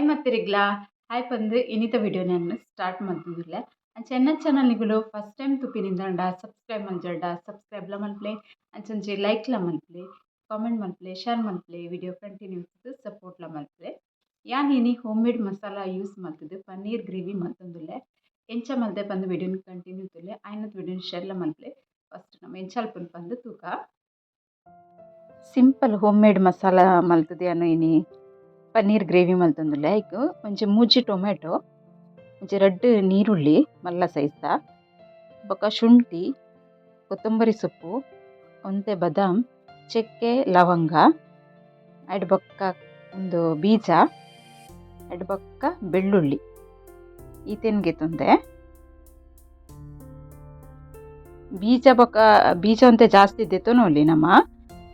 Hi ಮತ್ತಿರಿಗ್ಲಾ hi ಬಂದರೆ ಇನ್ನಿತ video ನಾನು start ಮಾಡ್ತಿದ್ದಿಲ್ಲ ಚೆನ್ನ ಚಾನಲ್ಗಳು ಫಸ್ಟ್ ಟೈಮ್ ತುಪ್ಪಿನಿಂದ ಸಬ್ಸ್ಕ್ರೈಬ್ ಮಂಜಲ್ಡ ಸಬ್ಸ್ಕ್ರೈಬ್ಲ ಮಲ್ಪ್ಲೆ ಲೈಕ್ ಲೈಕ್ಲ ಮಲ್ಪ್ಲೆ ಕಾಮೆಂಟ್ ಮಲ್ಪ್ಲೆ ಶೇರ್ ಮಲ್ಪ್ಲೆ ವಿಡಿಯೋ ಕಂಟಿನ್ಯೂಸ್ ಸಪೋರ್ಟ್ಲ ಮಲ್ಪ್ಲೆ ಯಾನ್ ಇನಿ ಹೋಮ್ ಮೇಡ್ ಮಸಾಲ ಯೂಸ್ ಮಲ್ತದ್ದು ಪನ್ನೀರ್ ಗ್ರೇವಿ ಮಲ್ತೊಂದುಲ್ಲೆ ಎಂಚ ಮಲ್ದೆ ಬಂದು ವಿಡಿಯೋನ ಕಂಟಿನ್ಯೂ ತುಲೆ ವಿಡಿಯೋನ್ ವಿಡಿಯೋನ ಶೇರ್ಲ ಮಲ್ಪ್ಲೆ ಫಸ್ಟ್ ನಮ್ಮ ಎಂಚಲ್ಪನ್ ಬಂದು ತೂಕ ಸಿಂಪಲ್ ಹೋಮ್ ಮೇಡ್ ಮಸಾಲ ಮಲ್ತದೆ ಅನ್ನೋ ಇನಿ ಪನ್ನೀರ್ ಗ್ರೇವಿ ಮಲ್ತೊಂದುಲ್ಲೆ ಲೈಕ್ ಒಂಜಿ ಮೂಜಿ ಟೊಮೆಟೊ ಒಂಜಿ ರೆಡ್ ನೀರುಳ್ಳಿ ಮಲ್ಲ ಸೈಜ್ದ, ಬೊಕ ಶುಂಠಿ, ಕೊತ್ತಂಬರಿ ಸೊಪ್ಪು, ಒಂತೆ ಬದಾಮ್, ಚೆಕ್ಕೆ, ಲವಂಗ ಎಡ್ ಬೊಕ್ಕ ಒಂದು ಬೀಜ ಎಡ್ ಬೊಕ್ಕ ಬೆಳ್ಳುಳ್ಳಿ. ಈತೇನ್ಗೆ ತೊಂದೆ? ಬೀಜ ಬೊಕ್ಕ ಬೀಜ ಒಂತೆ ಜಾಸ್ತಿ ಇದ್ದೆತೊನು ಒಲಿ ನಮ್ಮ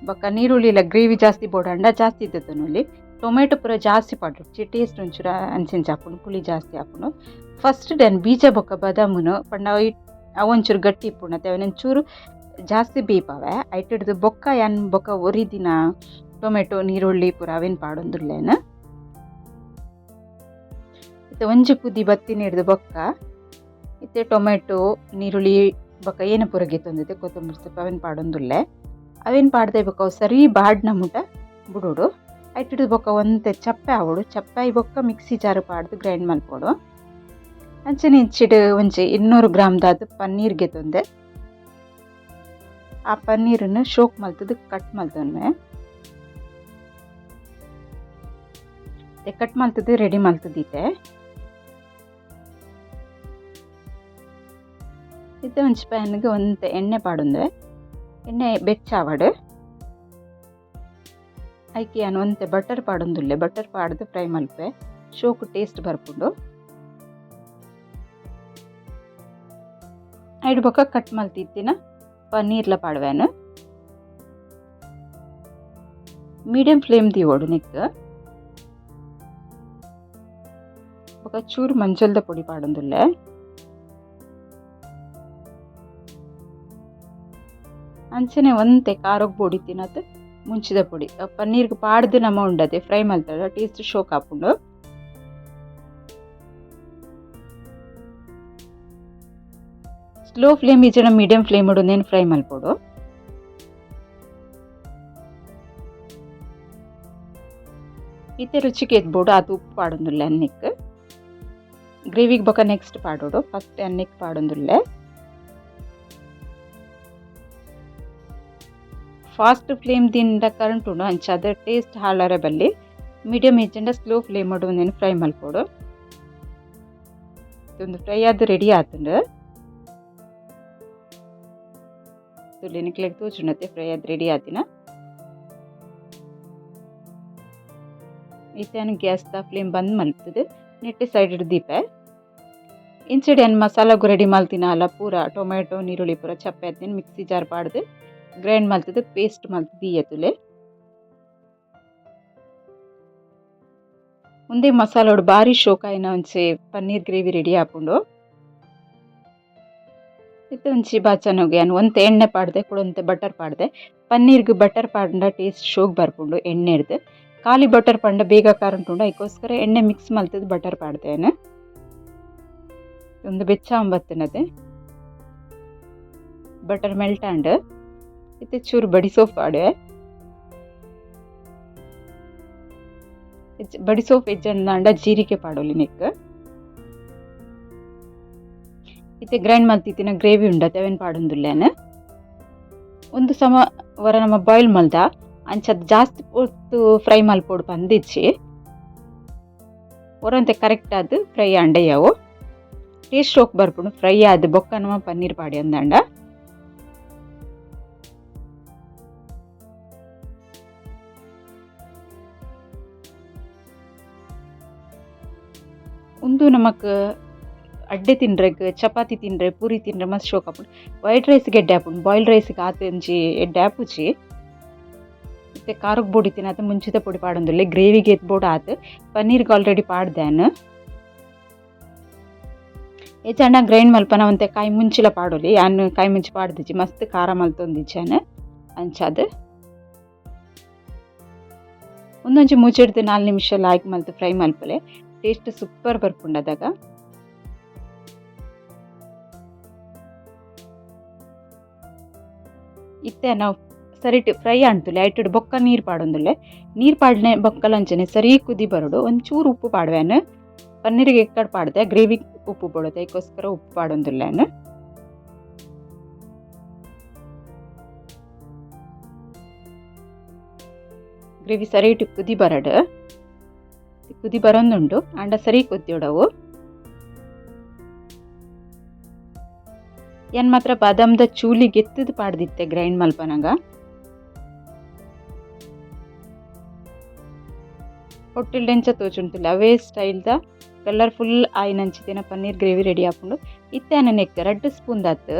ಬೊಕ್ಕ ನೀರುಳ್ಳಿ ನೀರುಳ್ಳಿಲ ಗ್ರೇವಿ ಜಾಸ್ತಿ, ಬೋಡಂಡ ಜಾಸ್ತಿ ದೆತೊನೊಲಿ ಟೊಮೆಟೊ ಪೂರ ಜಾಸ್ತಿ ಪಾಡ್ರೆ. ಟೇಸ್ಟ್ ಒಂಚೂರ ಅಂಚೆಂಚ ಹಾಕೊಂಡು ಪುಳಿ ಜಾಸ್ತಿ ಹಾಕೊಂಡು ಫಸ್ಟ್ ಡೆನ್ ಬೀಜ ಬೊಕ್ಕ ಬದಾಮುನು, ಪಂಡ ಅವು ಒಂಚೂರು ಗಟ್ಟಿ ಅವೆ ಒಂಚೂರು ಜಾಸ್ತಿ ಬೇಯ್ಪವೆ ಐಟಿಡ್ದು ಬೊಕ್ಕ ಯಾನ್ ಬೊಕ್ಕ ಒರಿ ದಿನ ಟೊಮೆಟೊ, ನೀರುಳ್ಳಿ ಪೂರ ಅವೆನ್ ಪಾಡೊಂದುಲ್ಲೇನ ಇತ್ತೆ ಒಂಜಿ ಕುದಿ ಬತ್ತಿನ ಹಿಡ್ದು ಬೊಕ್ಕ. ಇತ್ತೆ ಟೊಮೆಟೊ, ನೀರುಳ್ಳಿ ಬೊಕ್ಕ ಏನು ಪೂರ ಗೆತ್ತೊಂದಿತ್ತೆ ಕೊತ್ತಂಬರಿ ಸೊಪ್ಪು ಅವೆನ್ ಪಾಡೊಂದುಲ್ಲೆ ಅವೇನ್ ಪಾಡ್ದೆ ಬೇಕು ಸರಿ ಬಾಡ್ನ ಮುಟ ಬುಡೋಡು. ಐಟಿಡ್ದು ಬೊಕ್ಕ ಒಂತೆ ಚಪ್ಪೆ ಆವಡು ಚಪ್ಪೆ ಆಯಿ ಬೊಕ್ಕ ಮಿಕ್ಸಿ ಜಾರು ಪಾಡ್ದು ಗ್ರೈಂಡ್ ಮಲ್ಪೊಡು ಅಂಚನೆ ಇಂಚಿಡ್ ಒಂಜಿ ಇನ್ನೂರು ಗ್ರಾಮ್ ದಾದ್ ಪನ್ನೀರ್ ಗೆತ್ತೊಂದೆ ಆ ಪನ್ನೀರನ್ನು ಶೋಕ್ ಮಲ್ತದು ಕಟ್ ಮಲ್ತೊನ್ನೆ ಕಟ್ ಮಲ್ತದು ರೆಡಿ ಮಲ್ತದೀತೆ ಇತ್ತೆ ಒಂಜಿ ಪ್ಯಾನ್ಗೆ ಒಂತೆ ಎಣ್ಣೆ ಪಾಡೊಂದೆ. ಎಣ್ಣೆ ಬೆಚ್ಚಾವಡ್ ಐಕೆ ಯಾನ್ ಒಂತೆ ಬಟರ್ ಪಾಡೊಂದುಲ್ಲೆ. ಬಟರ್ ಪಾಡ್ದು ಫ್ರೈ ಮಲ್ಪೆ. ಶೋಕು ಟೇಸ್ಟ್ ಬರ್ಪುಂಡು. ಐಡ್ ಬೊಕ ಕಟ್ ಮಲ್ತಿತ್ತಿನ ಪನ್ನೀರ್ಲ ಪಾಡ್ವೇನು. ಮೀಡಿಯಂ ಫ್ಲೇಮ್ ದಿ ನೆಕ್ ಬೊಕ ಚೂರು ಮಂಜಲ್ದ ಪುಡಿ ಪಾಡೊಂದುಲ್ಲೆ. ಅಂಚನೆ ಒಂತೆ ಕಾರೊಗ್ ಪೊಡಿ ಮುಂಚಿದ ಪುಡಿ. ಪನ್ನೀರ್ಗ್ ಪಾಡ್ದು ನಮ ಉಂಡದೆ ಫ್ರೈ ಮಲ್ತಾರ ಟೇಸ್ಟ್ ಶೋಕ್ ಆಪುಂಡು ಸ್ಲೋ ಫ್ಲೇಮ್ ಈಜಣ ಮೀಡಿಯಂ ಫ್ಲೇಮ್ ಉಂಡು ಫ್ರೈ ಮಲ್ಪೊಡು ಇತ್ತೆ ರುಚಿಗೆ ಎದ್ಬೋದು ಅದು ಉಪ್ಪು ಪಾಡೊಂದುಲ್ಲೆ ಅನ್ನಕ್ಕೆ ಗ್ರೇವಿಗೆ ಬೊಕ ನೆಕ್ಸ್ಟ್ ಪಾಡೋಡು. ಫಸ್ಟ್ ಅನ್ನಕ್ಕೆ ಪಾಡೊಂದುಲ್ಲೆ. ಫಾಸ್ಟ್ ಫ್ಲೇಮ್ ದಿಂದ ಕರೆಂಟ್ ಉಂಡು ಅಂಚ ಅದ ಟೇಸ್ಟ್ ಹಾಳಾರೆ ಬಲ್ಲಿ ಮೀಡಿಯಮ್ ಹೆಚ್ಚಂಡ ಸ್ಲೋ ಫ್ಲೇಮ್ ಮಾಡು ಒಂದೇನು ಫ್ರೈ ಮಲ್ಪೊಡು ಇದೊಂದು ಫ್ರೈ ಆದ ರೆಡಿ ಆತಂಡು. ತುಳಿನಿಕ್ಲೆಗ್ ತೋಚುಂಡತೆ ಫ್ರೈ ಆದ್ ರೆಡಿ ಆತಿನ. ಇತ್ತೇನು ದ ಫ್ಲೇಮ್ ಬಂದ್ ಮಲ್ತದೆ ನೆಟ್ಟೆ ಸೈಡ್ ಇಡು ದೀಪೆ. ಇಂಚೆಡೆ ಏನು ಮಸಾಲಾಗು ರೆಡಿ ಮಲ್ತಿನ ಅಲ್ಲ ಪೂರ ಟೊಮೆಟೊ ನೀರುಳ್ಳಿ ಪೂರ ಚಪ್ಪೆ ಆದ್ನೇನು ಮಿಕ್ಸಿ ಜಾರ್ ಪಾಡ್ದು. ಗ್ರೈಂಡ್ ಮಲ್ತದು ಪೇಸ್ಟ್ ಮಲ್ತದು ದೀಯತುಲೆ ಮುಂದೆ ಮಸಾಲೋಡು ಬಾರಿ ಶೋಕಾಯಿನ ಒಂಚೆ ಪನ್ನೀರ್ ಗ್ರೇವಿ ರೆಡಿ ಆಪುಂಡು ಇತ್ತೆ ಒಂಚಿ ಬಾಚನೋಗೆ ಅನ್ ಒಂತೆ ಎಣ್ಣೆ ಪಾಡ್ದೆ, ಕುಡೊಂತೆ ಬಟರ್ ಪಾಡ್ದೆ. ಪನ್ನೀರ್ಗೆ ಬಟರ್ ಪಾಡ್ಂಡ ಟೇಸ್ಟ್ ಶೋಕ್ ಬರ್ಕೊಂಡು ಎಣ್ಣೆ ಇರ್ದು ಖಾಲಿ ಬಟರ್ ಪಂಡ ಬೇಗ ಕಾರಂಟುಂಡು ಅದಕ್ಕೋಸ್ಕರ ಎಣ್ಣೆ ಮಿಕ್ಸ್ ಮಲ್ತದು ಬಟರ್ ಪಾಡ್ದೇನು ಒಂದು ಬೆಚ್ಚ ಅಂಬತ್ತಿನದೆ ಬಟರ್ ಮೆಲ್ಟ್ ಆಂಡ್. ಇತ್ತೆ ಚೂರು ಬಡಿಸೋಫ್ ಪಾಡೆ ಬಡಿಸೋಫ್ ಎಜ್ಜಂಡ ಜೀರಿಗೆ ಪಾಡೋಲಿ ನೆಕ್ ಇತ್ತೆ ಗ್ರೈಂಡ್ ಮಲ್ತಿತ್ತಿನ ಗ್ರೇವಿ ಉಂಡತೆ ಅವೇನು ಪಾಡೊಂದುಲ್ಲೇನು ಒಂದು ಸಮ ವರ ನಮ್ಮ ಬಾಯ್ಲ್ ಮಲ್ದ ಅಂಚದ್ ಜಾಸ್ತಿ ಹೊತ್ತು ಫ್ರೈ ಮಲ್ಪೋಡು ಪಂದಿಚ್ಚಿ ಒರಂತೆ ಕರೆಕ್ಟ್ ಆದ್ ಫ್ರೈ ಅಂಡೆಯವು ಟೇಸ್ಟ್ ಶೋಕ್ ಬರ್ಪುಂಡು ಫ್ರೈ ಆದ್ ಬೊಕ್ಕ ನಮ್ಮ ಪನ್ನೀರ್ ಪಾಡಿ ಅಂದಂಡ ನಮಕ್ ಅಡ್ಡೆ ತಿನ್ರೆಗ್ ಚಪಾತಿ ತಿನ್ರೆ ಪೂರಿ ತಿನ್ರೆ ಮಸ್ತ್ ಶೋಕ್ ಆಪುಂಡು ವೈಟ್ ರೈಸ್ಗೆ ಎಡ್ಡೆ ಬಾಯ್ಲ್ ರೈಸ್ಗೆ ಆತ ಒಂಜಿ ಎಡ್ಡೆ ಆಪುಜಿ ಮತ್ತೆ ಖಾರಕ್ಕೆ ಪೊಡಿ ತಿನ್ನತ ಮುಂಚಿತ ಪೊಡಿ ಪಾಡೊಂದುಲ್ಲೆ ಗ್ರೇವಿಗೆ ಎತ್ ಬೋಡು ಆತು, ಪನ್ನೀರ್ಗೆ ಆಲ್ರೆಡಿ ಪಾಡ್ದೇನ್ ಹೆಚ್ಚಂಡ ಗ್ರೈಂಡ್ ಮಲ್ಪನ ಒಂತೆ ಕಾಯಿ ಮುಂಚಿಲ ಪಾಡೋಲಿ, ಯಾನು ಕಾಯಿ ಮುಂಚಿ ಪಾಡ್ದಿಜ್ಜಿ, ಮಸ್ತ್ ಖಾರ ಮಲ್ತೊಂದಿಜ್ಜಾನು, ಅಂಚಾದ. ಒಂದೊಂಚಿ ಮುಚ್ಚಿಡ್ದು ನಾಲ್ಕು ನಿಮಿಷ ಲಾಯ್ಕ್ ಮಲ್ತ್ ಫ್ರೈ ಮಲ್ಪಲೆ. ಟೇಸ್ಟ್ ಸೂಪರ್ ಬರ್ಪುಂಡು ಅದಾಗ ಇತ್ತೆ ನಾವು ಸರಿಟ್ ಫ್ರೈ ಆಣ್ತುಲೆ ಐಟುಡು ಬೊಕ್ಕ ನೀರು ಪಾಡೊಂದುಲ್ಲೆ. ನೀರು ಪಾಡ್ನೆ ಬೊಕ್ಕಲಂಚನೆ ಸರಿ ಕುದಿ ಬರಡು, ಒಂಚೂರು ಉಪ್ಪು ಪಾಡ್ವೇನು. ಪನ್ನೀರಿಗೆ ಎಕ್ಕಡ್ ಪಾಡ್ದೆ, ಗ್ರೇವಿ ಉಪ್ಪು ಪಡೋದು ಅದಕ್ಕೋಸ್ಕರ ಉಪ್ಪು ಪಾಡೊಂದುಲ್ಲೇನು. ಗ್ರೇವಿ ಸರಿಟ್ ಕುದಿ ಬರಡು. ಕುದಿ ಬರೊಂದುಂಡು ಆಂಡ ಸರಿ ಕುದಿಯೋಡವು ಏನ್ ಮಾತ್ರ ಬಾದಾಮದ ಚೂಲಿ ಗೆತ್ತದ ಪಾಡ್ದಿತ್ತೆ ಗ್ರೈಂಡ್ ಮಲ್ಪನಾಗ? ಹೊಟ್ಟೆಲ್ ಎಂಚ ತೋಚುಂಟಿಲ್ಲ ಅವೇ ಸ್ಟೈಲ್ದ ಕಲರ್ಫುಲ್ ಆಯ್ನಂಚಿತ್ತಿನ ಪನ್ನೀರ್ ಗ್ರೇವಿ ರೆಡಿ ಆಪುಂಡು. ಇತ್ತೆ ನೆಕ್ ರಡ್ಡ್ ಸ್ಪೂನ್ ದಾತ್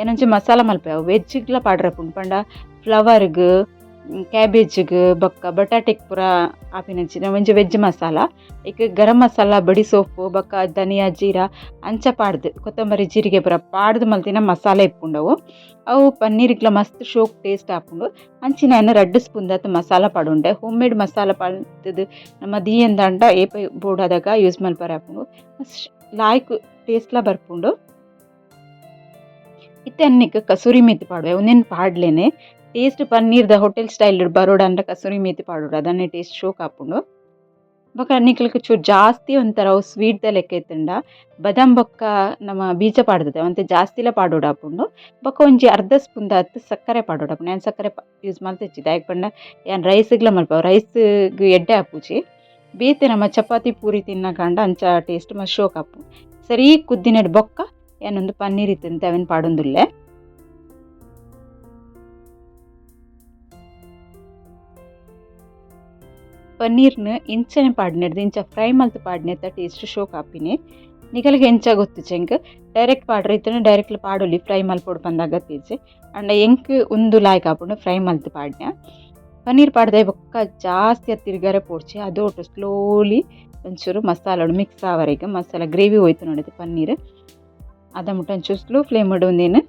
ಏನಂಚ ಮಸಾಲ ಮಲ್ಪೆವು ವೆಜ್ಜಿಗ್ಲ ಪಾಡ್ರಪ್ಪುಂಡು ಪಂಡ ಫ್ಲವರ್ಗ್ ಕ್ಯಾಬೇಜ್ಗ್ ಬೊಕ್ಕ, ಬಟಾಟೆಗ್ ಪೂರ ಆಪಿನಂಚಿನ, ಒಂಜಿ ವೆಜ್ ಮಸಾಲ, ಇಕ್ ಗರಂ ಮಸಾಲ, ಬಡಿ ಸೋಪು, ಬೊಕ್ಕ ಧನಿಯಾ, ಜೀರಾ, ಅಂಚ ಪಾಡ್ದು, ಕೊತ್ತಂಬರಿ, ಜೀರಿಗೆ ಪೂರ ಪಾಡ್ದು ಮಲ್ತಿನ ಮಸಾಲೆ ಇಪ್ಪುಂಡವು. ಅವು ಪನ್ನೀರ್ಗ್ಲ ಮಸ್ತ್ ಶೋಕ್ ಟೇಸ್ಟ್ ಆಪುಂಡು. ಅಂಚಿನ ಏನು ರಡ್ಡ್ ಸ್ಪೂನ್ ದತ್ತ ಮಸಾಲ ಪಾಡುಂಡೆ. ಹೋಮ್ ಮೇಡ್ ಮಸಾಲ ಪಾಡ್ದು ನಮ್ಮ ದೀಯನ್ ದಂಡ ಏಪ ಬೋಡಾದಾಗ ಯೂಸ್ ಮಲ್ಪರೆ ಆಪುಂಡು. ಲಾಯ್ಕ್ ಟೇಸ್ಟ್ಲ ಬರ್ಪುಂಡು. ಇತ್ತೆ ಅನ್ನಕ್ಕೆ ಕಸೂರಿ ಮೆತ್ತು ಪಾಡುವೆ. ಒಂದೇನು ಪಾಡ್ಲೇನೆ. ಟೇಸ್ಟ್ ಪನ್ನೀರ್ದ ಹೋಟೆಲ್ ಸ್ಟೈಲ್ ಬರೋಡ ಅಂಡ ಕಸೂರಿ ಮೇಥಿ ಪಾಡೋಡ ಅದನ್ನೇ ಟೇಸ್ಟ್ ಶೋಕ್ ಆಪುಂಡು ಬೊಕ ಅನ್ನಿಕ್ಲಕ ಚೂರು ಜಾಸ್ತಿ ಒಂಥರ ಸ್ವೀಟ್ದ ಲೆಕ್ಕ ಇತ್ತಂಡ ಬದಾಮ್ ಬೊಕ್ಕ ನಮ್ಮ ಬೀಜ ಪಾಡ್ದದೆ, ಒಂತೆ ಜಾಸ್ತಿಲ ಪಾಡೋಡ ಆಪುಂಡು ಬೊಕ ಒಂಜಿ ಅರ್ಧ ಸ್ಪೂನ್ ಹತ್ತು ಸಕ್ಕರೆ ಪಾಡೋಡ ನಾನು ಸಕ್ಕರೆ ಯೂಸ್ ಮಲ್ತಿಚ್ಚಿದೆ ಯಾಕೆ ಪಂಡ ಏನು ರೈಸ್ಗ್ಲ ಮಲ್ಪ ರೈಸ್ಗೆ ಎಡ್ಡೆ ಆಪುಜಿ ಬೇತೆ ನಮ್ಮ ಚಪಾತಿ ಪೂರಿ ತಿನ್ನಕಂಡ ಅಂಚ ಟೇಸ್ಟ್ ಮಸ್ತ್ ಶೋಕ್ ಆಪು ಸರಿ ಕುದ್ದಿನಡ್ ಬೊಕ್ಕ, ಏನೊಂದು ಪನ್ನೀರ್ ಇತ್ತಂತೆ, ಅವನ್ ಪಾಡೊಂದುಲ್ಲೆ. ಪನ್ನೀರ್ನ ಇಂಚನೆ ಪಾಡ್ನೆಡ್ದು ಇಂಚ ಫ್ರೈ ಮಲ್ತ್ ಪಾಡ್ನೆತ್ತ ಟೇಸ್ಟ್ ಶೋಕ್ ಆಪಿನಿ ನಿಗಲಿಗೆ ಎಂಚ ಗೊತ್ತು ಚೆಂಕ್ ಡೈರೆಕ್ಟ್ ಪಾಡ್ರೆ ಇತ್ತನ ಡೈರೆಕ್ಟ್ ಪಾಡೊಲಿ ಫ್ರೈ ಮಲ್ಪೊಡು ಪಂದಾಗ ತೀಜೆ ಅಂಡ ಎಂಕ್ ಉಂದು ಲಾಯ್ಕ್ ಆಪುಂಡು ಫ್ರೈ ಮಲ್ತ್ ಪಾಡ್ನೆ ಪನ್ನೀರ್ ಪಾಡ್ದೆ ಬೊಕ್ಕ ಜಾಸ್ತಿ ತಿರ್ಗರೆ ಪೋಡ್ಚೆ ಅದು ಒಟ್ಟು ಸ್ಲೋಲಿ ಒಂಚೂರು ಮಸಾಲ ಮಿಕ್ಸ್ ಆವರೆಗೆ ಮಸಾಲ ಗ್ರೇವಿ ಹೋಯ್ತು ನೋಡಿದೆ ಪನ್ನೀರ್ ಅದ ಮುಟ್ಟ ಒಂಚೂರು ಸ್ಲೋ ಫ್ಲೇಮ್ ಒಂದೇನು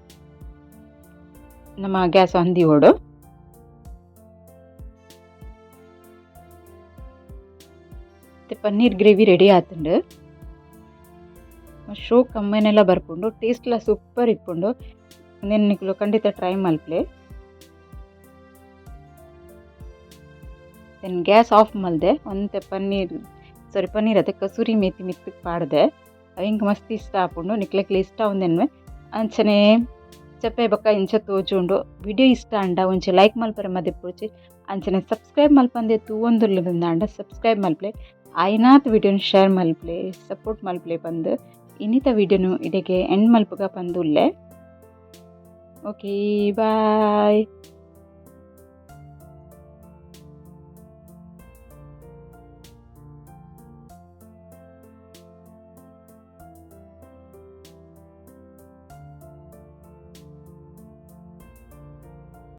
ನಮ್ಮ ಗ್ಯಾಸ್ ಹಂದಿ ಓಡು ಪನ್ನೀರ್ ಗ್ರೇವಿ ರೆಡಿ ಆತುಂಡು. ಶೋ ಕಮ್ಮನೆಲ್ಲ ಬರ್ಪುಂಡು ಟೇಸ್ಟ್ಲ ಸೂಪರ್ ಇಪ್ಪುಂಡು ನೆನ್ನಿಕ್ಲು ಖಂಡಿತ ಟ್ರೈ ಮಲ್ಪಲೆ ದೆನ್ ಗ್ಯಾಸ್ ಆಫ್ ಮಲ್ದೆ ಒಂತೆ ಪನ್ನೀರ್ ಸಾರಿ ಪನ್ನೀರ್ ಅದೇ, ಕಸೂರಿ ಮೇತಿ ಮಿತ್ತಕ್ಕೆ ಪಾಡ್ದೆ. ಹಿಂಗೆ ಮಸ್ತ್ ಇಷ್ಟ ಹಾಕೊಂಡು ನಿಕ್ಲೆಕ್ಲೆ ಇಷ್ಟ ಒಂದೆನ್ವೆ. ಅಂಚನೆ ಚಪ್ಪೆ ಬಕ್ಕ ಇಂಚ ತೋಜುಂಡು. ವಿಡಿಯೋ ಇಷ್ಟ ಅಂಡ ಒಂಚೆ ಲೈಕ್ ಮಲ್ಪರೆ ಮದೆ ಪೂರ್ಚಿ ಅಂಚನೆ ಸಬ್ಸ್ಕ್ರೈಬ್ ಮಲ್ಪಂದೆ ತೂವೊಂದುರ್ಲದಿಂದ ಅಂಡ ಸಬ್ಸ್ಕ್ರೈಬ್ ಮಲ್ಪ್ಲೆ ಆಯ್ನಾತ್ ವಿಡಿಯೋನ ಶೇರ್ ಮಲ್ಪ್ಲೆ, ಸಪೋರ್ಟ್ ಮಲ್ಪ್ಲೆ ಬಂದು, ಇನ್ನಿತ ವಿಡಿಯೋನು ಇಡೆಗೆ ಎಂಡ್ ಮಲ್ಪಗ ಬಂದುಲ್ಲೆ. Okay bye